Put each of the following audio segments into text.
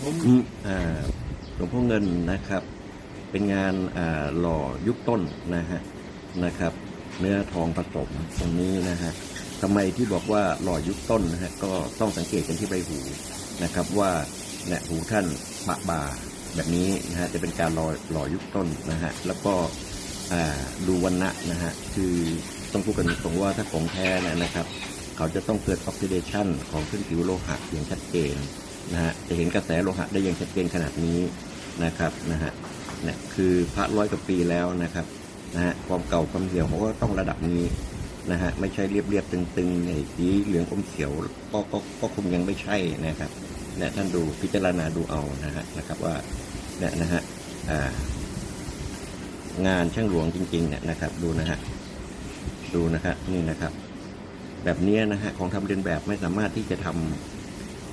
ชมหลวงพ่อเงินนะครับ เป็นงานหล่อยุคต้นนะฮะนะครับ เนื้อทองผสมตรงนี้นะฮะทำไมที่บอกว่าหล่อยุคต้นนะฮะก็ต้องสังเกตกันที่ใบหูนะครับว่าเนี่ยหูท่านปะบาแบบนี้นะฮะจะเป็นการหล่อหล่อยุคต้นนะฮะแล้วก็ดูวันณะนะฮะคือต้องพูดกันตรงๆว่าถ้าของแท้นยนะครับ เขาจะต้องเกิดออกซิเดชันของพื้นผิวโลหะอย่างชัดเจน นะฮะจะเห็นกระแสโลหะได้อย่างชัดเจนขนาดนี้นะครับนะฮะเนี่ยคือพระร้อยกว่าปีแล้วนะครับนะฮะความเก่าความเหี่ยวเขาก็ต้องระดับนี้นะฮะไม่ใช่เรียบเรียบๆตึงๆในสีเหลืองอมเขียวก็ก็ก็คงยังไม่ใช่นะครับเนี่ยท่านดูพิจารณาดูเอานะฮะนะครับว่าเนี่ยนะฮะอ่างานช่างหลวงจริงๆเนี่ยนะครับ ดูนะฮะดูนะฮะนี่นะครับ แบบนี้นะฮะของทำเรียนแบบไม่สามารถที่จะทำ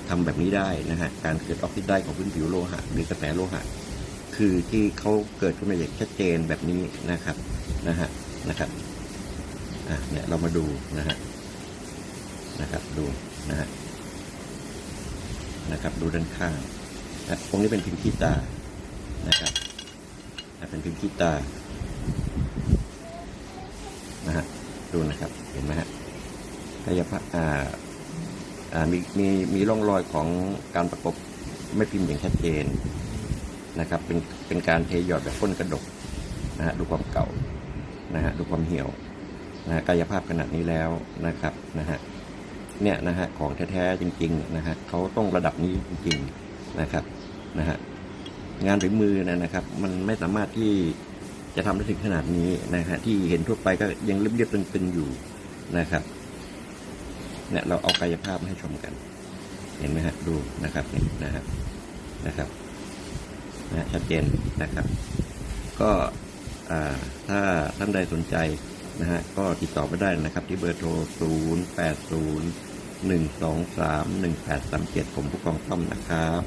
ทำแบบนี้ได้นะฮะการเกิดออกซิไดของพื้นผิวโลหะหรือกระแสโลหะ คือที่เขาเกิดขึ้นมาอย่างชัดเจนแบบนี้นะครับนะฮะนะครับอะเนี่ยเรามาดูนะฮะนะครับดูนะฮะนะครับดูด้านข้างนะตรงนี้เป็นพิมพ์ขี้ตานะครับอะเป็นพิมพ์ขี้ตานะฮะดูนะครับเห็นไหมฮะกายภาพอ่า มีมีมีร่องรอยของการประกบไม่พิมพ์อย่างชัดเจนนะครับ เป็นเป็นการเทหยอดแบบก้นกระดกนะฮะดูความเก่านะฮะดูความเหี่ยวนะฮะกายภาพขนาดนี้แล้วนะครับนะฮะเนี่ยนะฮะของแท้ๆจริงๆนะฮะเขาต้องระดับนี้จริงๆนะครับนะฮะงานฝีมือนะนะครับ มันไม่สามารถที่จะทำได้ถึงขนาดนี้นะฮะที่เห็นทั่วไปก็ยังเรียบๆตึงๆอยู่นะครับ เนี่ยเราเอากายภาพมาให้ชมกัน เห็นไหมฮะดูนะครับนี่นะฮะนะครับนะชัดเจนนะครับ ก็ถ้าท่านใดสนใจนะฮะก็ติดต่อมาได้นะครับ ที่เบอร์โทร 0 8 0 1 2 3 1 8 3 7 ผมผู้กองต้อมนะครับ